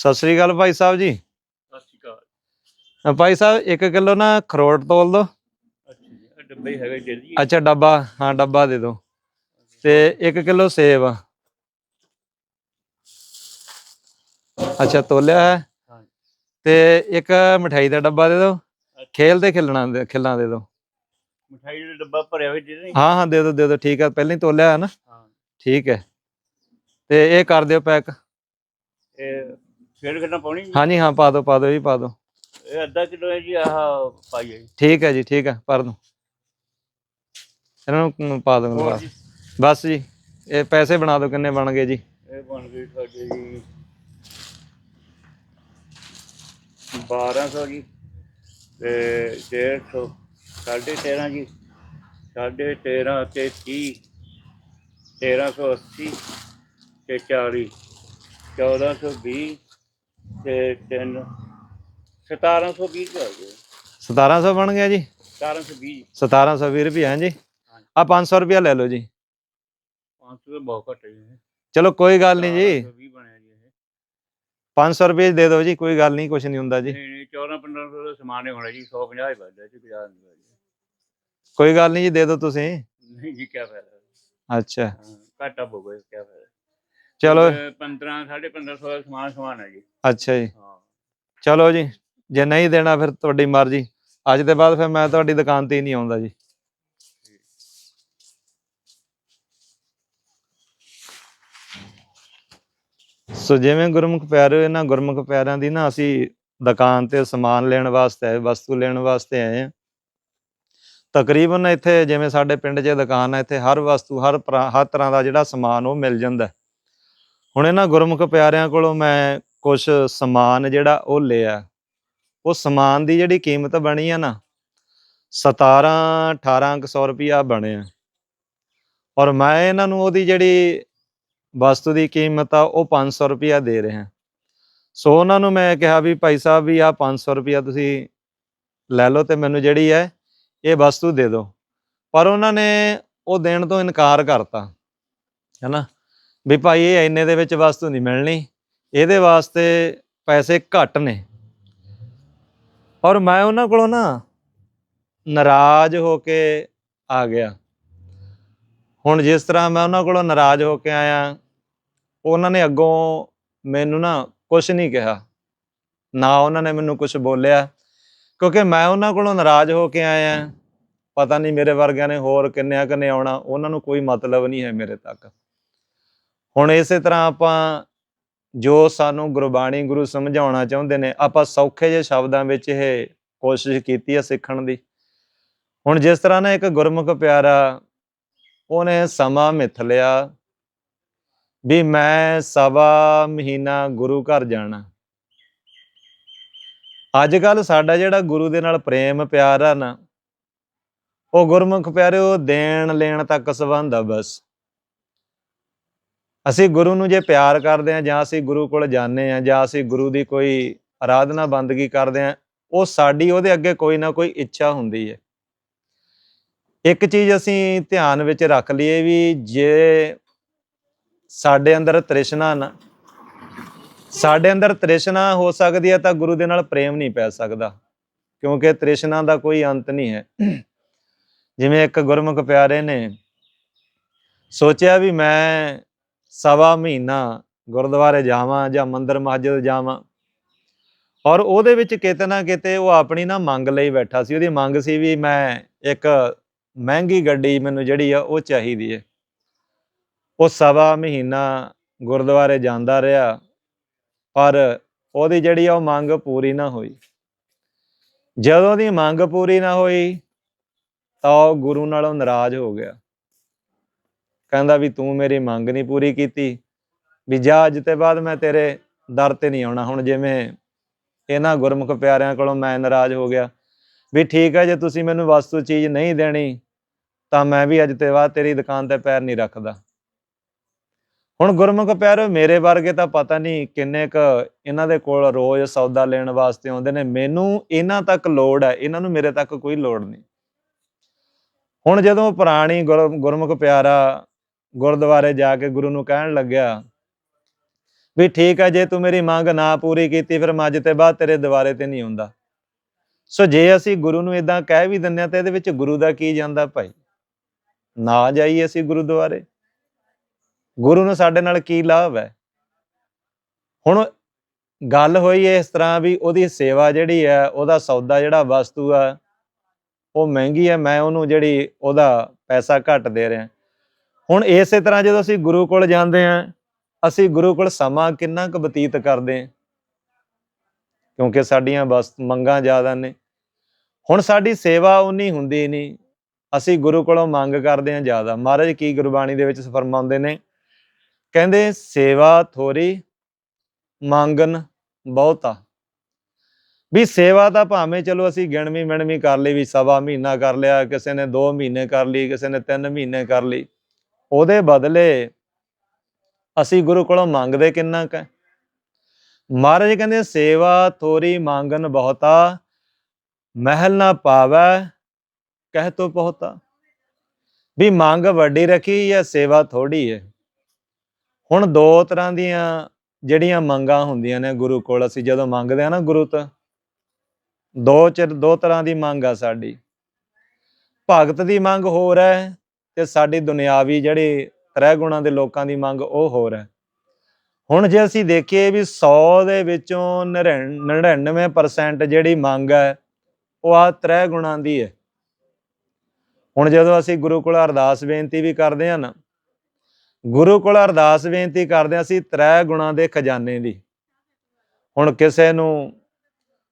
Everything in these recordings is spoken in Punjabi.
ਸਤਿ ਸ੍ਰੀ ਅਕਾਲ ਭਾਈ ਸਾਹਿਬ ਜੀ। ਸਤਿ ਸ਼੍ਰੀ ਅਕਾਲ। ਭਾਈ ਸਾਹਿਬ 1 ਕਿਲੋ ਨਾ ਖਰੋਟ ਤੋਲ ਦੋ। ਅੱਛਾ ਡੱਬੇ ਹੀ ਹੈਗਾ ਜੀ ਜੀ ਅੱਛਾ ਡੱਬਾ ਹਾਂ ਡੱਬਾ ਦੇ ਦਿਓ ਤੇ 1 ਕਿਲੋ ਸੇਬ। ਅੱਛਾ ਤੋਲਿਆ ਹੈ। ਤੇ ਇੱਕ ਮਠਾਈ ਦਾ ਡੱਬਾ ਦੇ ਦਿਓ ਖੇਲ ਤੇ ਖਿਲਣਾ ਦੇ ਖਿਲਣਾ ਦੇ ਦਿਓ ਮਠਾਈ ਦਾ ਡੱਬਾ ਭਰਿਆ ਹੋਇਆ ਜੀ ਹਾਂ? ਹਾਂ ਦੇ ਦਿਓ ਦੇ ਦਿਓ ਠੀਕ ਹੈ। ਪਹਿਲਾਂ ਹੀ ਤੋਲਿਆ ਹੈ ਨਾ। ਹਾਂ। ਠੀਕ ਹੈ। ਤੇ ਇਹ ਕਰ ਦਿਓ ਪੈਕ। ਇਹ ਫੇਰ ਕਿੰਨਾ ਪਾਉਣੀ ਜੀ? ਹਾਂਜੀ ਹਾਂ ਪਾ ਦਿਓ ਪਾ ਦਿਓ ਜੀ ਪਾ ਦਿਓ। ਇਹ ਅੱਧਾ ਕਿਲੋ ਹੈ ਜੀ ਆਹ ਪਾਈ ਹੈ ਜੀ। ਠੀਕ ਹੈ ਜੀ ਠੀਕ ਹੈ ਭਰ ਦਿਓ। ਇਹਨਾਂ ਨੂੰ ਮ, ਪਾ ਦਿਓ ਹੋਰ ਬਸ। ਜੀ? ਬਸ ਜੀ ਇਹ ਪੈਸੇ ਬਣਾ ਦਿਓ ਕਿੰਨੇ ਬਣ ਗਏ ਜੀ। ਇਹ ਬਣ ਗਈ ਤੁਹਾਡੇ ਜੀ 1200 ਜੀ ਤੇ 150 ਸਾਢੇ 13 ਜੀ। ਸਾਢੇ 13 ਤੇ 30 1380 ਤੇ 40 1420 ਤੇ 3 1720 ਦਾ ਹੋ ਗਿਆ 1700 ਬਣ ਗਿਆ ਜੀ? 1720 1720 ਰੁਪਏ ਹੈ ਜੀ। ਆ 500 ਰੁਪਏ ਲੈ ਲਓ ਜੀ। 500 ਦਾ ਬਹੁਤ ਘੱਟ ਹੈ ਜੀ ਚਲੋ ਕੋਈ ਗੱਲ ਨਹੀਂ ਜੀ। 1720 ਬਣਿਆ ਜੀ ਇਹ। 500 ਰੁਪਏ ਦੇ ਦਿਓ ਜੀ ਕੋਈ ਗੱਲ ਨਹੀਂ ਕੁਝ ਨਹੀਂ ਹੁੰਦਾ ਜੀ। ਨਹੀਂ ਨਹੀਂ 14 1500 ਦਾ ਸਮਾਨ ਹੀ ਹੋਣਾ ਜੀ 150 ਹੀ ਵੱਧਦਾ ਜੀ 50 ਨਹੀਂ ਵੱਧਦਾ ਕੋਈ ਗੱਲ ਨਹੀਂ ਜੀ ਦੇ ਦਿਓ ਤੁਸੀਂ। ਨਹੀਂ ਜੀ ਕੀ ਫਾਇਦਾ। ਅੱਛਾ। ਹਾਂ, ਘਾਟਾ ਪਊਗਾ ਕੀ ਫਾਇਦਾ। ਚਲੋ। 15 1550 ਦਾ ਸਮਾਨ ਸਮਾਨ ਹੈ ਜੀ। ਅੱਛਾ ਜੀ। ਚਲੋ ਜੀ ਜੇ ਨਹੀਂ ਦੇਣਾ ਫਿਰ ਤੁਹਾਡੀ ਮਰਜ਼ੀ। ਅੱਜ ਦੇ ਬਾਅਦ ਫਿਰ ਮੈਂ ਤੁਹਾਡੀ ਦੁਕਾਨ ਤੇ ਹੀ ਨਹੀਂ ਆਉਂਦਾ ਜੀ। ਸੋ ਜਿਵੇਂ ਗੁਰਮੁਖ ਪਿਆਰਿਓ ਇਹਨਾਂ ਗੁਰਮੁਖ ਪਿਆਰਿਆਂ ਦੀ ਨਾ ਅਸੀਂ ਦੁਕਾਨ ਤੇ ਸਮਾਨ ਲੈਣ ਵਾਸਤੇ ਵਸਤੂ ਲੈਣ ਵਾਸਤੇ ਆਏ ਆ ਤਕਰੀਬਨ ਇੱਥੇ ਜਿਵੇਂ ਸਾਡੇ ਪਿੰਡ 'ਚ ਦੁਕਾਨ ਹੈ ਇੱਥੇ ਹਰ ਵਸਤੂ ਹਰ ਹਰ ਤਰ੍ਹਾਂ ਦਾ ਜਿਹੜਾ ਸਮਾਨ ਉਹ ਮਿਲ ਜਾਂਦਾ। ਹੁਣ ਇਹਨਾਂ ਗੁਰਮੁਖ ਪਿਆਰਿਆਂ ਕੋਲੋਂ ਮੈਂ ਕੁਝ ਸਮਾਨ ਜਿਹੜਾ ਉਹ ਲਿਆ। ਉਹ ਸਮਾਨ ਦੀ ਜਿਹੜੀ ਕੀਮਤ ਬਣੀ ਆ ਨਾ 17 18 ਕੁ ਸੌ ਰੁਪਿਆ ਬਣਿਆ। ਔਰ ਮੈਂ ਇਹਨਾਂ ਨੂੰ ਉਹਦੀ ਜਿਹੜੀ ਵਸਤੂ ਦੀ ਕੀਮਤ ਆ, ਉਹ 500 ਰੁਪਿਆ ਦੇ ਰਿਹਾ। ਸੋ ਉਹਨਾਂ ਨੂੰ ਮੈਂ ਕਿਹਾ ਵੀ ਭਾਈ ਸਾਹਿਬ ਵੀ ਆ 500 ਰੁਪਿਆ ਤੁਸੀਂ ਲੈ ਲਓ ਤੇ ਮੈਨੂੰ ਜਿਹੜੀ ਹੈ, ਇਹ ਵਸਤੂ ਦੇ ਦਿਓ। ਪਰ ਉਹਨਾਂ ਨੇ ਉਹ ਦੇਣ ਤੋਂ ਇਨਕਾਰ ਕਰਤਾ। ਹੈਨਾ ਵੀ ਭਾਈ ਇਹ ਇੰਨੇ ਦੇ ਵਿੱਚ ਵਸਤੂ ਨਹੀਂ ਮਿਲਣੀ, ਇਹਦੇ ਵਾਸਤੇ ਪੈਸੇ ਘੱਟ ਨੇ। ਔਰ ਮੈਂ ਉਹਨਾਂ ਕੋਲੋਂ ਨਾ ਨਾਰਾਜ਼ ਹੋ ਕੇ ਆ ਗਿਆ। ਹੁਣ ਜਿਸ ਤਰ੍ਹਾਂ ਮੈਂ ਉਹਨਾਂ ਕੋਲੋਂ ਨਾਰਾਜ਼ ਹੋ ਕੇ ਆਇਆ, ਉਹਨਾਂ ਨੇ ਅੱਗੋਂ ਮੈਨੂੰ ਨਾ ਕੁਝ ਨਹੀਂ ਕਿਹਾ। ਨਾ ਉਹਨਾਂ ਨੇ ਮੈਨੂੰ ਕੁਝ ਬੋਲਿਆ, ਕਿਉਂਕਿ ਮੈਂ ਉਹਨਾਂ ਕੋਲੋਂ ਨਾਰਾਜ਼ ਹੋ ਕੇ ਆਇਆ। ਪਤਾ ਨਹੀਂ ਮੇਰੇ ਵਰਗਿਆਂ ਨੇ ਹੋਰ ਕਿੰਨਿਆਂ ਕਿੰਨੇ ਆਉਣਾ, ਉਹਨਾਂ ਨੂੰ ਕੋਈ ਮਤਲਬ ਨਹੀਂ ਹੈ ਮੇਰੇ ਤੱਕ। ਹੁਣ ਇਸੇ ਤਰ੍ਹਾਂ ਆਪਾਂ ਜੋ ਸਾਨੂੰ ਗੁਰਬਾਣੀ ਗੁਰੂ ਸਮਝਾਉਣਾ ਚਾਹੁੰਦੇ ਨੇ, ਆਪਾਂ ਸੌਖੇ ਜਿਹੇ ਸ਼ਬਦਾਂ ਵਿੱਚ ਇਹ ਕੋਸ਼ਿਸ਼ ਕੀਤੀ ਹੈ ਸਿੱਖਣ ਦੀ। ਹੁਣ ਜਿਸ ਤਰ੍ਹਾਂ ਨਾ ਇੱਕ ਗੁਰਮੁਖ ਪਿਆਰਾ, ਉਹਨੇ ਸਮਾਂ ਮਿਥ ਲਿਆ ਵੀ ਮੈਂ ਸਵਾ ਮਹੀਨਾ ਗੁਰੂ ਘਰ ਜਾਣਾ। ਅੱਜ ਕੱਲ ਸਾਡਾ ਜਿਹੜਾ ਗੁਰੂ ਦੇ ਨਾਲ ਪ੍ਰੇਮ ਪਿਆਰ ਆ ਨਾ, ਉਹ ਗੁਰਮੁਖ ਪਿਆਰੇ ਉਹ ਦੇਣ ਲੈਣ ਤੱਕ ਸੰਬੰਧ ਆ ਬਸ। ਅਸੀਂ ਗੁਰੂ ਨੂੰ ਜੇ ਪਿਆਰ ਕਰਦੇ ਆ ਜਾਂ ਅਸੀਂ ਗੁਰੂ ਕੋਲ ਜਾਂਦੇ ਆ ਜਾਂ ਅਸੀਂ ਗੁਰੂ ਦੀ ਕੋਈ ਆਰਾਧਨਾ ਬੰਦਗੀ ਕਰਦੇ ਆ ਉਹ ਸਾਡੀ ਉਹਦੇ ਅੱਗੇ ਕੋਈ ਨਾ ਕੋਈ ਇੱਛਾ ਹੁੰਦੀ ਹੈ। ਇੱਕ ਚੀਜ਼ ਅਸੀਂ ਧਿਆਨ ਵਿੱਚ ਰੱਖ ਲਈਏ ਵੀ ਜੇ ਸਾਡੇ ਅੰਦਰ ਤ੍ਰਿਸ਼ਨਾ ਨਾ, ਸਾਡੇ ਅੰਦਰ ਤ੍ਰਿਸ਼ਨਾ ਹੋ ਸਕਦੀ ਹੈ ਤਾਂ ਗੁਰੂ ਦੇ ਨਾਲ ਪ੍ਰੇਮ ਨਹੀਂ ਪੈ ਸਕਦਾ, ਕਿਉਂਕਿ ਤ੍ਰਿਸ਼ਨਾ ਦਾ ਕੋਈ ਅੰਤ ਨਹੀਂ ਹੈ। ਜਿਵੇਂ ਇੱਕ ਗੁਰਮੁਖ ਪਿਆਰੇ ਨੇ ਸੋਚਿਆ ਵੀ ਮੈਂ ਸਵਾ ਮਹੀਨਾ ਗੁਰਦੁਆਰੇ ਜਾਵਾਂ ਜਾਂ ਮੰਦਰ ਮਸਜਿਦ ਜਾਵਾਂ। ਔਰ ਉਹਦੇ ਵਿੱਚ ਕਿਤੇ ਨਾ ਕਿਤੇ ਉਹ ਆਪਣੀ ਨਾ ਮੰਗ ਲਈ ਬੈਠਾ ਸੀ। ਉਹਦੀ ਮੰਗ ਸੀ ਵੀ ਮੈਂ ਇੱਕ ਮਹਿੰਗੀ ਗੱਡੀ ਮੈਨੂੰ ਜਿਹੜੀ ਆ ਉਹ ਚਾਹੀਦੀ ਹੈ ਉਹ ਸਵਾ ਮਹੀਨਾ ਗੁਰਦੁਆਰੇ ਜਾਂਦਾ ਰਿਹਾ, ਪਰ ਉਹਦੀ ਜਿਹੜੀ ਆ ਉਹ ਮੰਗ ਪੂਰੀ ਨਾ ਹੋਈ। ਜਦੋਂ ਦੀ ਮੰਗ ਪੂਰੀ ਨਾ ਹੋਈ, ਤਾਂ ਉਹ ਗੁਰੂ ਨਾਲੋਂ ਨਾਰਾਜ਼ ਹੋ ਗਿਆ। ਕਹਿੰਦਾ ਵੀ ਤੂੰ ਮੇਰੀ ਮੰਗ ਨਹੀਂ ਪੂਰੀ ਕੀਤੀ, ਵੀ ਜਾ ਅੱਜ ਤੇ ਬਾਅਦ ਮੈਂ ਤੇਰੇ ਦਰ ਤੇ ਨਹੀਂ ਆਉਣਾ। ਹੁਣ ਜਿਵੇਂ ਇਹਨਾਂ ਗੁਰਮੁਖ ਪਿਆਰਿਆਂ ਕੋਲੋਂ ਮੈਂ ਨਾਰਾਜ਼ ਹੋ ਗਿਆ ਵੀ ਠੀਕ ਹੈ, ਜੇ ਤੁਸੀਂ ਮੈਨੂੰ ਵਸਤੂ ਚੀਜ਼ ਨਹੀਂ ਦੇਣੀ, ਤਾਂ ਮੈਂ ਵੀ ਅੱਜ ਤੇ ਬਾਅਦ ਤੇਰੀ ਦੁਕਾਨ ਤੇ ਪੈਰ ਨਹੀਂ ਰੱਖਦਾ। ਹੁਣ ਗੁਰਮੁਖ ਪਿਆਰੋ, ਮੇਰੇ ਵਰਗੇ ਤਾਂ ਪਤਾ ਨਹੀਂ ਕਿੰਨੇ ਕ ਇਹਨਾਂ ਦੇ ਕੋਲ ਰੋਜ਼ ਸੌਦਾ ਲੈਣ ਵਾਸਤੇ ਆਉਂਦੇ ਨੇ। ਮੈਨੂੰ ਇਹਨਾਂ ਤੱਕ ਲੋੜ ਹੈ, ਇਹਨਾਂ ਨੂੰ ਮੇਰੇ ਤੱਕ ਕੋਈ ਲੋੜ ਨਹੀਂ। ਹੁਣ ਜਦੋਂ ਪੁਰਾਣੀ ਗੁਰ- ਗੁਰਮੁਖ ਪਿਆਰਾ ਗੁਰਦੁਆਰੇ ਜਾ ਕੇ ਗੁਰੂ ਨੂੰ ਕਹਿਣ ਲੱਗਿਆ, ਵੀ ਠੀਕ ਹੈ, ਜੇ ਤੂੰ ਮੇਰੀ ਮੰਗ ਨਾ ਪੂਰੀ ਕੀਤੀ, ਫਿਰ ਮੈਂ ਅੱਜ ਤੇ ਬਾਅਦ ਤੇਰੇ ਦੁਆਰੇ ਤੇ ਨਹੀਂ ਆਉਂਦਾ ਸੋ ਜੇ ਅਸੀਂ ਗੁਰੂ ਨੂੰ ਇਦਾਂ ਕਹਿ ਵੀ ਦਿੰਨੇ ਆ ਤੇ ਇਹਦੇ ਵਿੱਚ ਗੁਰੂ ਦਾ ਕੀ ਜਾਂਦਾ ਭਾਈ? ਨਾ ਜਾਈਏ ਅਸੀਂ ਗੁਰਦੁਆਰੇ। ਗੁਰੂ ਨੂੰ ਸਾਡੇ ਨਾਲ ਕੀ ਲਾਭ ਹੈ? ਹੁਣ ਗੱਲ ਹੋਈ ਇਸ ਤਰ੍ਹਾਂ ਵੀ ਉਹਦੀ ਸੇਵਾ ਜਿਹੜੀ ਹੈ, ਉਹਦਾ ਸੌਦਾ ਜਿਹੜਾ ਵਸਤੂ ਆ, ਉਹ ਮਹਿੰਗੀ ਹੈ, ਮੈਂ ਉਹਨੂੰ ਜਿਹੜੀ ਉਹਦਾ ਪੈਸਾ ਘੱਟ ਦੇ ਰਿਹਾ। ਹੁਣ ਇਸੇ ਤਰ੍ਹਾਂ ਜਦੋਂ ਅਸੀਂ ਗੁਰੂ ਕੋਲ ਜਾਂਦੇ ਆ ਅਸੀਂ ਗੁਰੂ ਕੋਲ ਸਮਾਂ ਕਿੰਨਾ ਕੁ ਬਤੀਤ ਕਰਦੇ ਆ ਕਿਉਂਕਿ ਸਾਡੀਆਂ ਬਸ ਮੰਗਾਂ ਜ਼ਿਆਦਾ ਨੇ। ਹੁਣ ਸਾਡੀ ਸੇਵਾ ਉਨੀ ਹੁੰਦੀ ਨਹੀਂ, ਅਸੀਂ ਗੁਰੂ ਕੋਲੋਂ ਮੰਗ ਕਰਦੇ ਆ ਜ਼ਿਆਦਾ। ਮਹਾਰਾਜ ਕੀ ਗੁਰਬਾਣੀ ਦੇ ਵਿੱਚ ਫਰਮਾਉਂਦੇ ਨੇ, ਕਹਿੰਦੇ, ਸੇਵਾ ਥੋੜੀ ਮੰਗਨ ਬਹੁਤਾ। ਵੀ ਸੇਵਾ ਤਾਂ ਭਾਵੇਂ ਚਲੋ ਅਸੀਂ ਗਿਣਵੀਂ ਮਿਣਵੀਂ ਕਰ ਲਈ, ਵੀ ਸਵਾ ਮਹੀਨਾ ਕਰ ਲਿਆ, ਕਿਸੇ ਨੇ 2 ਮਹੀਨੇ ਕਰ ਲਈ, ਕਿਸੇ ਨੇ 3 ਮਹੀਨੇ ਕਰ ਲਈ। ਉਹਦੇ ਬਦਲੇ ਅਸੀਂ ਗੁਰੂ ਕੋਲੋਂ ਮੰਗਦੇ ਕਿੰਨਾ ਕੁ ਮਹਾਰਾਜ ਕਹਿੰਦੇ, ਸੇਵਾ ਥੋੜੀ ਮੰਗਨ ਬਹੁਤਾ, ਮਹਿਲ ਨਾ ਪਾਵੈ ਕਹਿ ਤੋ ਬਹੁਤਾ। ਵੀ ਮੰਗ ਵੱਡੀ ਰੱਖੀ ਜਾਂ ਸੇਵਾ ਥੋੜੀ ਹੈ। ਹੁਣ ਦੋ ਤਰ੍ਹਾਂ ਦੀਆਂ ਜਿਹੜੀਆਂ ਮੰਗਾਂ ਹੁੰਦੀਆਂ ਨੇ ਗੁਰੂ ਕੋਲ, ਅਸੀਂ ਜਦੋਂ ਮੰਗਦੇ ਆ ਨਾ ਗੁਰੂ ਤੋਂ, ਦੋ ਚਿਰ, ਦੋ ਤਰ੍ਹਾਂ ਦੀ ਮੰਗ ਆ ਸਾਡੀ। ਭਗਤ ਦੀ ਮੰਗ ਹੋਰ ਹੈ ਤੇ ਸਾਡੀ ਦੁਨਿਆਵੀ ਜਿਹੜੀ ਤ੍ਰੈ ਗੁਣਾਂ ਦੇ ਲੋਕਾਂ ਦੀ ਮੰਗ ਉਹ ਹੋਰ ਹੈ। ਹੁਣ ਜੇ ਅਸੀਂ ਦੇਖੀਏ ਵੀ 100 ਦੇ ਵਿੱਚੋਂ 99% ਜਿਹੜੀ ਮੰਗ ਹੈ, ਉਹ ਆ ਤ੍ਰੈ ਗੁਣਾਂ ਦੀ ਹੈ। ਹੁਣ ਜਦੋਂ ਅਸੀਂ ਗੁਰੂ ਕੋਲ ਅਰਦਾਸ ਬੇਨਤੀ ਵੀ ਕਰਦੇ ਹਾਂ ਨਾ, ਗੁਰੂ ਕੋਲ ਅਰਦਾਸ ਬੇਨਤੀ ਕਰਦੇ ਹਾਂ ਅਸੀਂ ਤ੍ਰੈ ਗੁਣਾਂ ਦੇ ਖਜ਼ਾਨੇ ਦੀ। ਹੁਣ ਕਿਸੇ ਨੂੰ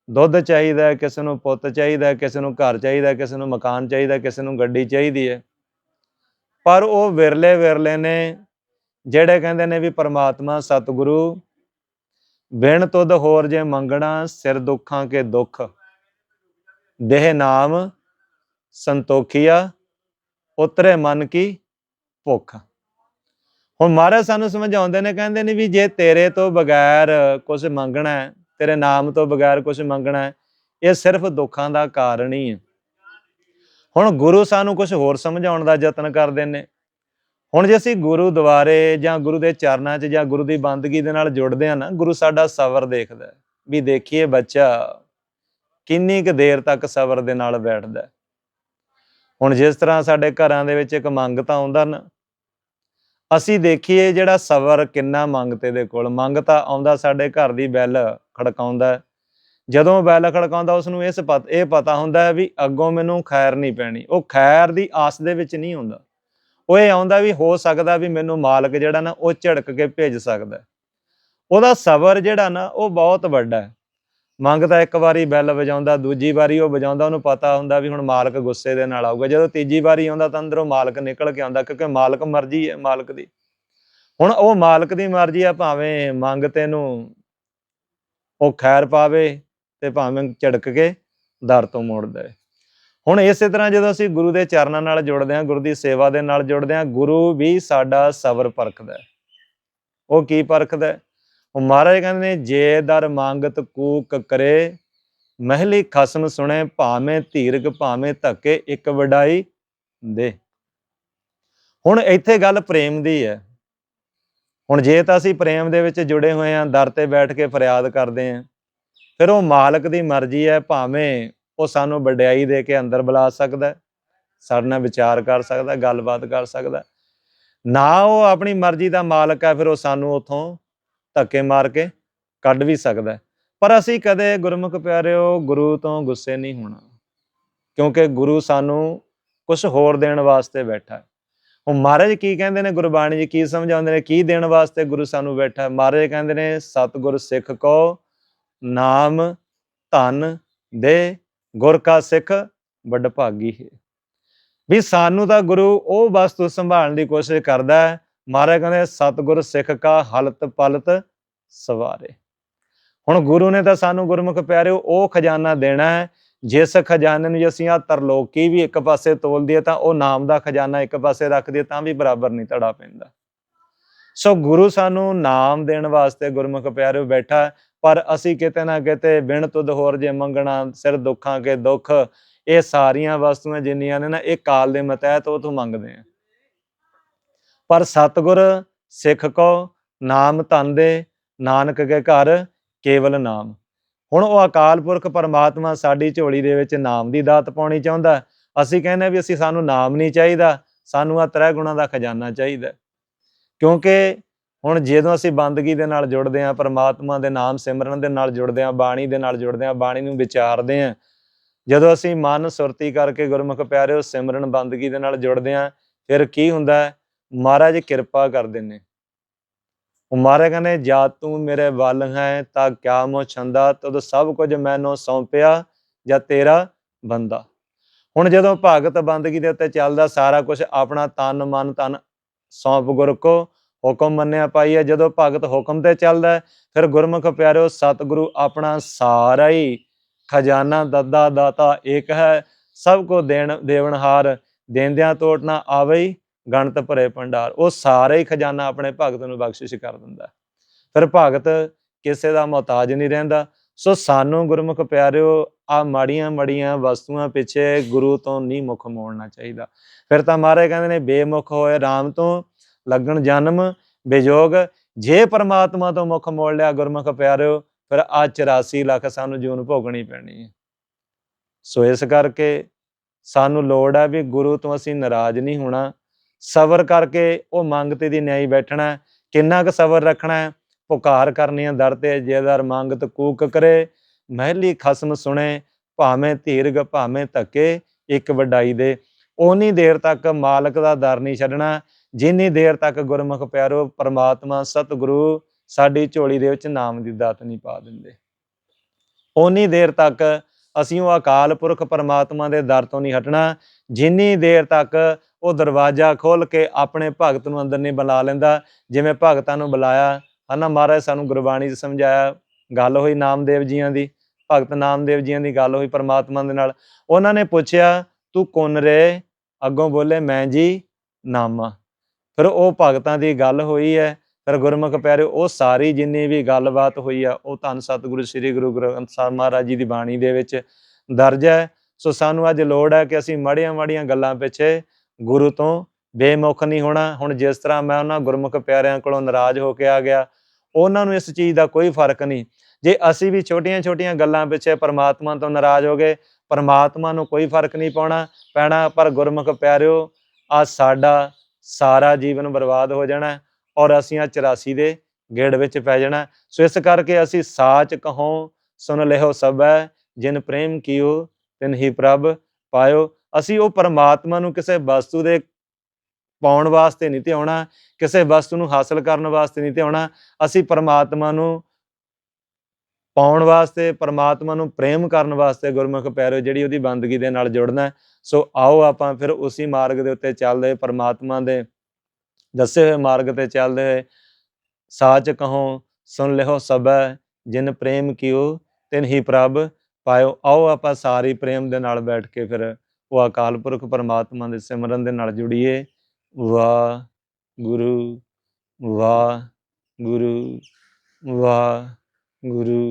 ਦੁੱਧ ਚਾਹੀਦਾ, ਕਿਸੇ ਨੂੰ ਪੁੱਤ ਚਾਹੀਦਾ, ਕਿਸੇ ਨੂੰ ਘਰ ਚਾਹੀਦਾ, ਕਿਸੇ ਨੂੰ ਮਕਾਨ ਚਾਹੀਦਾ, ਕਿਸੇ ਨੂੰ ਗੱਡੀ ਚਾਹੀਦੀ ਹੈ। ਪਰ ਉਹ ਵਿਰਲੇ ਵਿਰਲੇ ਨੇ, ਜਿਹੜੇ ਕਹਿੰਦੇ ਨੇ ਵੀ ਪਰਮਾਤਮਾ ਸਤਿਗੁਰੂ ਬਿਨ ਤੁਧ ਹੋਰ ਜੇ ਮੰਗਣਾ, ਸਿਰ ਦੁੱਖਾਂ ਕੇ ਦੁੱਖ। ਦੇਹ ਨਾਮ ਸੰਤੋਖੀਆ, ਉਤਰੇ ਮਨ ਕੀ ਭੁੱਖ। ਹੁਣ ਮਹਾਰਾਜ ਸਾਨੂੰ ਸਮਝਾਉਂਦੇ ਨੇ, ਕਹਿੰਦੇ ਨੇ ਵੀ ਜੇ ਤੇਰੇ ਤੋਂ ਬਗੈਰ ਕੁਝ ਮੰਗਣਾ ਹੈ, ਤੇਰੇ ਨਾਮ ਤੋਂ ਬਗੈਰ ਕੁਝ ਮੰਗਣਾ ਹੈ, ਇਹ ਸਿਰਫ ਦੁੱਖਾਂ ਦਾ ਕਾਰਨ ਹੀ ਹੈ। ਹੁਣ ਗੁਰੂ ਸਾਨੂੰ ਕੁਝ ਹੋਰ ਸਮਝਾਉਣ ਦਾ ਯਤਨ ਕਰਦੇ ਨੇ। ਹੁਣ ਜੇ ਅਸੀਂ ਗੁਰੂ ਦੁਆਰੇ ਜਾਂ ਗੁਰੂ ਦੇ ਚਰਨਾਂ 'ਚ ਜਾਂ ਗੁਰੂ ਦੀ ਬੰਦਗੀ ਦੇ ਨਾਲ ਜੁੜਦੇ ਆ ਨਾ, ਗੁਰੂ ਸਾਡਾ ਸਬਰ ਦੇਖਦਾ ਵੀ ਦੇਖੀਏ ਬੱਚਾ ਕਿੰਨੀ ਕੁ ਦੇਰ ਤੱਕ ਸਬਰ ਦੇ ਨਾਲ ਬੈਠਦਾ ਹੁਣ ਜਿਸ ਤਰ੍ਹਾਂ ਸਾਡੇ ਘਰਾਂ ਦੇ ਵਿੱਚ ਇੱਕ ਮੰਗਤਾ ਆਉਂਦਾ ਨਾ, ਅਸੀਂ ਦੇਖੀਏ ਜਿਹੜਾ ਸਬਰ ਕਿੰਨਾ ਮੰਗਤੇ ਦੇ ਕੋਲ। ਮੰਗਤਾ ਆਉਂਦਾ ਸਾਡੇ ਘਰ ਦੀ ਬੈਲ ਖੜਕਾਉਂਦਾ ਜਦੋਂ ਬੈਲ ਖੜਕਾਉਂਦਾ ਉਸ ਨੂੰ ਇਸ ਪਤ, ਇਹ ਪਤਾ ਹੁੰਦਾ ਹੈ ਵੀ ਅੱਗੋਂ ਮੈਨੂੰ ਖੈਰ ਨਹੀਂ ਪੈਣੀ। ਉਹ ਖੈਰ ਦੀ ਆਸ ਦੇ ਵਿੱਚ ਨਹੀਂ ਹੁੰਦਾ। ਉਹ ਇਹ ਆਉਂਦਾ ਵੀ ਹੋ ਸਕਦਾ ਵੀ ਮੈਨੂੰ ਮਾਲਕ ਜਿਹੜਾ ਨਾ, ਉਹ ਝੜਕ ਕੇ ਭੇਜ ਸਕਦਾ ਉਹਦਾ ਸਬਰ ਜਿਹੜਾ ਨਾ, ਉਹ ਬਹੁਤ ਵੱਡਾ ਹੈ। ਮੰਗਤਾ ਇੱਕ ਵਾਰੀ ਬੈਲ ਵਜਾਉਂਦਾ, ਦੂਜੀ ਵਾਰੀ ਉਹ ਵਜਾਉਂਦਾ, ਉਹਨੂੰ ਪਤਾ ਹੁੰਦਾ ਵੀ ਹੁਣ ਮਾਲਕ ਗੁੱਸੇ ਦੇ ਨਾਲ ਆਊਗਾ। ਜਦੋਂ ਤੀਜੀ ਵਾਰੀ ਆਉਂਦਾ ਤਾਂ ਅੰਦਰੋਂ ਮਾਲਕ ਨਿਕਲ ਕੇ ਆਉਂਦਾ, ਕਿਉਂਕਿ ਮਾਲਕ ਮਰਜ਼ੀ ਹੈ, ਮਾਲਕ ਦੀ। ਹੁਣ ਉਹ ਮਾਲਕ ਦੀ ਮਰਜ਼ੀ ਆ, ਭਾਵੇਂ ਮੰਗ ਤੈਨੂੰ ਉਹ ਖੈਰ ਪਾਵੇ ਤੇ ਭਾਵੇਂ ਝੜਕ ਕੇ ਦਰ ਤੋਂ ਮੋੜ ਦੇ ਹੁਣ ਇਸੇ ਤਰ੍ਹਾਂ ਜਦੋਂ ਅਸੀਂ ਗੁਰੂ ਦੇ ਚਰਨਾਂ ਨਾਲ ਜੁੜਦੇ ਹਾਂ, ਗੁਰੂ ਦੀ ਸੇਵਾ ਦੇ ਨਾਲ ਜੁੜਦੇ ਹਾਂ, ਗੁਰੂ ਵੀ ਸਾਡਾ ਸਬਰ ਪਰਖਦਾ ਉਹ ਕੀ ਪਰਖਦਾ ਉਹ ਮਹਾਰਾਜ ਕਹਿੰਦੇ ਨੇ, ਜੇ ਦਰ ਮੰਗਤ ਕੂਕ ਕਰੇ, ਮਹਿਲੀ ਖਸਮ ਸੁਣੇ, ਭਾਵੇਂ ਧੀਰਗ ਭਾਵੇਂ ਧੱਕੇ, ਇੱਕ ਵਡਾਈ ਦੇ। ਹੁਣ ਇੱਥੇ ਗੱਲ ਪ੍ਰੇਮ ਦੀ ਹੈ। ਹੁਣ ਜੇ ਤਾਂ ਅਸੀਂ ਪ੍ਰੇਮ ਦੇ ਵਿੱਚ ਜੁੜੇ ਹੋਏ ਹਾਂ, ਦਰ ਤੇ ਬੈਠ ਕੇ ਫਰਿਆਦ ਕਰਦੇ ਹਾਂ ਫਿਰ ਉਹ ਮਾਲਕ ਦੀ ਮਰਜ਼ੀ ਹੈ, ਭਾਵੇਂ ਉਹ ਸਾਨੂੰ ਵਡਿਆਈ ਦੇ ਕੇ ਅੰਦਰ ਬੁਲਾ ਸਕਦਾ ਸਾਡੇ ਨਾਲ ਵਿਚਾਰ ਕਰ ਸਕਦਾ ਗੱਲਬਾਤ ਕਰ ਸਕਦਾ ਨਾ ਉਹ ਆਪਣੀ ਮਰਜ਼ੀ ਦਾ ਮਾਲਕ ਹੈ, ਫਿਰ ਉਹ ਸਾਨੂੰ ਉਥੋਂ ਧੱਕੇ ਮਾਰ ਕੇ ਕੱਢ ਵੀ ਸਕਦਾ ਪਰ ਅਸੀਂ ਕਦੇ ਗੁਰਮੁਖ ਪਿਆਰਿਓ, ਗੁਰੂ ਤੋਂ ਗੁੱਸੇ ਨਹੀਂ ਹੋਣਾ, ਕਿਉਂਕਿ ਗੁਰੂ ਸਾਨੂੰ ਕੁਝ ਹੋਰ ਦੇਣ ਵਾਸਤੇ ਬੈਠਾ ਹੈ। ਉਹ ਮਹਾਰਾਜ ਕੀ ਕਹਿੰਦੇ ਨੇ, ਗੁਰਬਾਣੀ ਜੀ ਕੀ ਸਮਝਾਉਂਦੇ ਨੇ, ਕੀ ਦੇਣ ਵਾਸਤੇ ਗੁਰੂ ਸਾਨੂੰ ਬੈਠਾ ਹੈ? ਮਹਾਰਾਜ ਕਹਿੰਦੇ ਨੇ, ਸਤਿਗੁਰ ਸਿੱਖ ਕੋ ਨਾਮ ਧਨ ਦੇ ਗੁਰ ਕਾ ਸਿੱਖ ਵੱਡ ਭਾਗੀ ਹੈ। ਵੀ ਸਾਨੂੰ ਤਾਂ ਗੁਰੂ ਉਹ ਵਸਤੂ ਸੰਭਾਲਣ ਦੀ ਕੋਸ਼ਿਸ਼ ਕਰਦਾ ਹੈ। ਮਹਾਰਾਜ ਕਹਿੰਦੇ, ਸਤਿਗੁਰ ਸਿੱਖ ਕਾ ਹਲਤ ਪਲਤ ਸਵਾਰੇ। ਹੁਣ ਗੁਰੂ ਨੇ ਤਾਂ ਸਾਨੂੰ ਗੁਰਮੁਖ ਪਿਆਰਿਓ, ਉਹ ਖਜ਼ਾਨਾ ਦੇਣਾ ਹੈ। ਜਿਸ ਖਜ਼ਾਨੇ ਨੂੰ ਅਸੀਂ ਆ ਤਰਲੋਕੀ ਵੀ ਇੱਕ ਪਾਸੇ ਤੋਲ ਦਈਏ, ਤਾਂ ਉਹ ਨਾਮ ਦਾ ਖਜ਼ਾਨਾ ਇੱਕ ਪਾਸੇ ਰੱਖ ਦਈਏ, ਤਾਂ ਵੀ ਬਰਾਬਰ ਨਹੀਂ ਧੜਾ ਪੈਂਦਾ। ਸੋ ਗੁਰੂ ਸਾਨੂੰ ਨਾਮ ਦੇਣ ਵਾਸਤੇ ਗੁਰਮੁਖ ਪਿਆਰਿਓ ਬੈਠਾ ਪਰ ਅਸੀਂ ਕਿਤੇ ਨਾ ਕਿਤੇ ਬਿਨ ਤੁਧ ਹੋਰ ਜੇ ਮੰਗਣਾ, ਸਿਰ ਦੁੱਖਾਂ ਕੇ ਦੁੱਖ, ਇਹ ਸਾਰੀਆਂ ਵਸਤੂਆਂ ਜਿੰਨੀਆਂ ਨੇ ਨਾ, ਇਹ ਕਾਲ ਦੇ ਮਤਹਿਤ ਉਹ ਤੋਂ ਮੰਗਦੇ ਆ। ਪਰ ਸਤਿਗੁਰ, ਸਿੱਖ ਕੋ, ਨਾਮ ਧਨ ਦੇ, ਨਾਨਕ ਕੇ ਘਰ, ਕੇਵਲ ਨਾਮ। ਹੁਣ ਉਹ ਅਕਾਲ ਪੁਰਖ ਪਰਮਾਤਮਾ ਸਾਡੀ ਝੋਲੀ ਦੇ ਵਿੱਚ ਨਾਮ ਦੀ ਦਾਤ ਪਾਉਣੀ ਚਾਹੁੰਦਾ। ਅਸੀਂ ਕਹਿੰਦੇ ਵੀ ਅਸੀਂ ਸਾਨੂੰ ਨਾਮ ਨਹੀਂ ਚਾਹੀਦਾ, ਸਾਨੂੰ ਆ ਤ੍ਰੈ ਗੁਣਾਂ ਦਾ ਖਜ਼ਾਨਾ ਚਾਹੀਦਾ। ਕਿਉਂਕਿ ਹੁਣ ਜਦੋਂ ਅਸੀਂ ਬੰਦਗੀ ਦੇ ਨਾਲ ਜੁੜਦੇ ਹਾਂ, ਪਰਮਾਤਮਾ ਦੇ ਨਾਮ ਸਿਮਰਨ ਦੇ ਨਾਲ ਜੁੜਦੇ ਹਾਂ, ਬਾਣੀ ਦੇ ਨਾਲ ਜੁੜਦੇ ਹਾਂ, ਬਾਣੀ ਨੂੰ ਵਿਚਾਰਦੇ ਹਾਂ, ਜਦੋਂ ਅਸੀਂ ਮਨ ਸੁਰਤੀ ਕਰਕੇ ਗੁਰਮੁਖ ਪਿਆਰਿਓ ਸਿਮਰਨ ਬੰਦਗੀ ਦੇ ਨਾਲ ਜੁੜਦੇ ਹਾਂ, ਫਿਰ ਕੀ ਹੁੰਦਾ ਮਹਾਰਾਜ ਕਿਰਪਾ ਕਰਦੇ ਨੇ। ਉਹ ਮਹਾਰਾਜ ਕਹਿੰਦੇ ਜਾ ਤੂੰ ਮੇਰੇ ਵੱਲ ਹੈ, ਤਾਂ ਕਿਆ ਮੋ ਛੰਦਾ? ਤਦ ਸਭ ਕੁਝ ਮੈਨੂੰ ਸੌਂਪਿਆ ਜਾਂ ਤੇਰਾ ਬੰਦਾ? ਹੁਣ ਜਦੋਂ ਭਗਤ ਬੰਦਗੀ ਦੇ ਉੱਤੇ ਚੱਲਦਾ, ਸਾਰਾ ਕੁਝ ਆਪਣਾ ਤਨ ਮਨ ਤਨ ਸੌਂਪ ਗੁਰ ਕੋ ਹੁਕਮ ਮੰਨਿਆ ਪਾਈਆ ਜਦੋਂ ਭਗਤ ਹੁਕਮ ਤੇ ਚੱਲਦਾ ਫਿਰ ਗੁਰਮੁਖ ਪਿਆਰਿਓ, ਸਤਿਗੁਰੂ ਆਪਣਾ ਸਾਰਾ ਹੀ ਖਜ਼ਾਨਾ, ਦੱਦਾ, ਦਾਤਾ, ਏਕ ਹੈ। ਸਭ ਕੋ ਦੇਣ ਦੇਵਨਹਾਰ ਦੇਂਦਿਆਂ ਤੋਟ ਨਾ ਆਵਈ, ਗਣਤ ਭਰੇ ਭੰਡਾਰ। ਉਹ ਸਾਰਾ ਹੀ ਖਜ਼ਾਨਾ ਆਪਣੇ ਭਗਤ ਨੂੰ ਬਖਸ਼ਿਸ਼ ਕਰ ਦਿੰਦਾ ਫਿਰ ਭਗਤ ਕਿਸੇ ਦਾ ਮੁਹਤਾਜ ਨਹੀਂ ਰਹਿੰਦਾ। ਸੋ ਸਾਨੂੰ ਗੁਰਮੁਖ ਪਿਆਰਿਓ, ਆ ਮਾੜੀਆਂ ਮੜੀਆਂ ਵਸਤੂਆਂ ਪਿੱਛੇ ਗੁਰੂ ਤੋਂ ਨਹੀਂ ਮੁਖ ਮੋੜਨਾ ਚਾਹੀਦਾ। ਫਿਰ ਤਾਂ ਮਹਾਰਾਜ ਕਹਿੰਦੇ ਨੇ, ਬੇਮੁਖ ਹੋਏ RAM ਤੋਂ ਲੱਗਣ ਜਨਮ ਬਿਜੋਗ। ਜੇ ਪਰਮਾਤਮਾ ਤੋਂ ਮੁਖ ਮੋੜ ਲਿਆ ਗੁਰਮੁਖ ਪਿਆਰਿਓ, ਫਿਰ ਆ 84 ਲੱਖ ਸਾਨੂੰ ਜੂਨ ਭੋਗਣੀ ਪੈਣੀ ਹੈ। ਸੋ ਇਸ ਕਰਕੇ ਸਾਨੂੰ ਲੋੜ ਹੈ ਵੀ ਗੁਰੂ ਤੋਂ ਅਸੀਂ ਨਾਰਾਜ਼ ਨਹੀਂ ਹੋਣਾ। ਸਬਰ ਕਰਕੇ ਉਹ ਮੰਗਤੇ ਦੀ ਨਿਆਈ ਬੈਠਣਾ ਕਿੰਨਾ ਕੁ ਸਬਰ ਰੱਖਣਾ ਹੈ? ਪੁਕਾਰ ਕਰਨੀਆਂ ਦਰ ਤੇ ਜੇਦਰ ਮੰਗਤ ਕੂਕ ਕਰੇ। ਮਹਿਲੀ ਖਸਮ ਸੁਣੇ, ਭਾਵੇਂ ਧੀਰਗ, ਭਾਵੇਂ ਧੱਕੇ, ਇੱਕ ਵਡਾਈ ਦੇ। ਓਨੀ ਦੇਰ ਤੱਕ ਮਾਲਕ ਦਾ ਦਰ ਨਹੀਂ ਛੱਡਣਾ। ਜਿੰਨੀ ਦੇਰ ਤੱਕ ਗੁਰਮੁਖ ਪਿਆਰੋ, ਪਰਮਾਤਮਾ, ਸਤਿਗੁਰੂ ਸਾਡੀ ਝੋਲੀ ਦੇ ਵਿੱਚ ਨਾਮ ਦੀ ਦਾਤ ਨਹੀਂ ਪਾ ਦਿੰਦੇ। ਓਨੀ ਦੇਰ ਤੱਕ ਅਸੀਂ ਉਹ ਅਕਾਲ ਪੁਰਖ ਪਰਮਾਤਮਾ ਦੇ ਦਰ ਤੋਂ ਨਹੀਂ ਹਟਣਾ, ਜਿੰਨੀ ਦੇਰ ਤੱਕ ਉਹ ਦਰਵਾਜ਼ਾ ਖੋਲ ਕੇ ਆਪਣੇ ਭਗਤ ਨੂੰ ਅੰਦਰ ਨਹੀਂ ਬੁਲਾ ਲੈਂਦਾ, ਜਿਵੇਂ ਭਗਤਾਂ ਨੂੰ ਬੁਲਾਇਆ, ਹਨਾ ਮਹਾਰਾਜ ਸਾਨੂੰ ਗੁਰਬਾਣੀ 'ਚ ਸਮਝਾਇਆ, ਗੱਲ ਹੋਈ ਨਾਮਦੇਵ ਜੀਆਂ ਦੀ, ਭਗਤ ਨਾਮਦੇਵ ਜੀਆਂ ਦੀ ਗੱਲ ਹੋਈ ਪਰਮਾਤਮਾ ਦੇ ਨਾਲ। ਉਹਨਾਂ ਨੇ ਪੁੱਛਿਆ, ਤੂੰ ਕੌਣ ਰੇ? ਅੱਗੋਂ ਬੋਲੇ, ਮੈਂ ਜੀ ਨਾਮਾ। ਫਿਰ ਉਹ ਭਗਤਾਂ ਦੀ ਗੱਲ ਹੋਈ ਹੈ, ਫਿਰ ਗੁਰਮੁਖ ਪਿਆਰੇ, ਉਹ ਸਾਰੀ ਜਿੰਨੀ ਵੀ ਗੱਲਬਾਤ ਹੋਈ ਆ, ਉਹ ਧੰਨ ਸਤਿਗੁਰੂ ਸ੍ਰੀ ਗੁਰੂ ਗ੍ਰੰਥ ਸਾਹਿਬ ਮਹਾਰਾਜ ਜੀ ਦੀ ਬਾਣੀ ਦੇ ਵਿੱਚ ਦਰਜ ਹੈ। ਸੋ ਸਾਨੂੰ ਅੱਜ ਲੋੜ ਹੈ ਕਿ ਅਸੀਂ ਮੜੀਆਂ ਮੜੀਆਂ ਗੱਲਾਂ ਪਿੱਛੇ ਗੁਰੂ ਤੋਂ ਬੇਮੁਖ ਨਹੀਂ ਹੋਣਾ। ਹੁਣ ਜਿਸ ਤਰ੍ਹਾਂ ਮੈਂ ਉਹਨਾਂ ਗੁਰਮੁਖ ਪਿਆਰਿਆਂ ਕੋਲੋਂ ਨਾਰਾਜ਼ ਹੋ ਕੇ ਆ ਗਿਆ, ਉਹਨਾਂ ਨੂੰ ਇਸ ਚੀਜ਼ ਦਾ ਕੋਈ ਫ਼ਰਕ ਨਹੀਂ। ਜੇ ਅਸੀਂ ਵੀ ਛੋਟੀਆਂ-ਛੋਟੀਆਂ ਗੱਲਾਂ ਪਿੱਛੇ ਪਰਮਾਤਮਾ ਤੋਂ ਨਾਰਾਜ਼ ਹੋ ਗਏ, ਪਰਮਾਤਮਾ ਨੂੰ ਕੋਈ ਫ਼ਰਕ ਨਹੀਂ ਪਾਉਣਾ ਪੈਣਾ। ਪਰ ਗੁਰਮੁਖ ਪਿਆਰਿਓ ਆ ਸਾਡਾ ਸਾਰਾ ਜੀਵਨ ਬਰਬਾਦ ਹੋ ਜਾਣਾ ਔਰ ਅਸੀਂ ਆ 84 ਦੇ ਗੇੜ ਵਿੱਚ ਪੈ ਜਾਣਾ ਸੋ ਇਸ ਕਰਕੇ ਅਸੀਂ ਸਾਚ ਕਹੋ, ਸੁਨ ਲਿਓ ਸਭੈ, ਜਿਨ ਪ੍ਰੇਮ ਕੀਓ ਤਿਨ ਹੀ ਪ੍ਰਭ ਪਾਇਓ। ਅਸੀਂ ਉਹ ਪਰਮਾਤਮਾ ਨੂੰ ਕਿਸੇ ਵਸਤੂ ਦੇ ਪਾਉਣ ਵਾਸਤੇ ਨਹੀਂ ਧਿਆਉਣਾ, ਕਿਸੇ ਵਸਤੂ ਨੂੰ ਹਾਸਲ ਕਰਨ ਵਾਸਤੇ ਨਹੀਂ ਧਿਆਉਣਾ। ਅਸੀਂ ਪਰਮਾਤਮਾ ਨੂੰ ਪਾਉਣ ਵਾਸਤੇ, ਪਰਮਾਤਮਾ ਨੂੰ ਪ੍ਰੇਮ ਕਰਨ ਵਾਸਤੇ ਗੁਰਮੁਖ ਪੈਰੋ ਜਿਹੜੀ ਉਹਦੀ ਬੰਦਗੀ ਦੇ ਨਾਲ ਜੁੜਨਾ ਸੋ ਆਓ ਆਪਾਂ ਫਿਰ ਉਸੇ ਮਾਰਗ ਦੇ ਉੱਤੇ ਚੱਲਦੇ ਹੋਏ, ਪਰਮਾਤਮਾ ਦੇ ਦੱਸੇ ਹੋਏ ਮਾਰਗ ਤੇ ਚੱਲਦੇ ਹੋਏ, ਸਾਚ ਕਹੋ, ਸੁਣ ਲਿਓ ਸਭੈ, ਜਿਨ ਪ੍ਰੇਮ ਕੀਓ ਤਿਨ ਹੀ ਪ੍ਰਭ, ਪਾਇਓ, ਆਓ ਆਪਾਂ ਸਾਰੀ ਪ੍ਰੇਮ ਦੇ ਨਾਲ ਬੈਠ ਕੇ ਫਿਰ ਉਹ ਅਕਾਲ ਪੁਰਖ ਪਰਮਾਤਮਾ ਦੇ ਸਿਮਰਨ ਦੇ ਨਾਲ ਜੁੜੀਏ। ਵਾਹ ਗੁਰੂ ਵਾਹ ਗੁਰੂ ਵਾਹ ਗੁਰੂ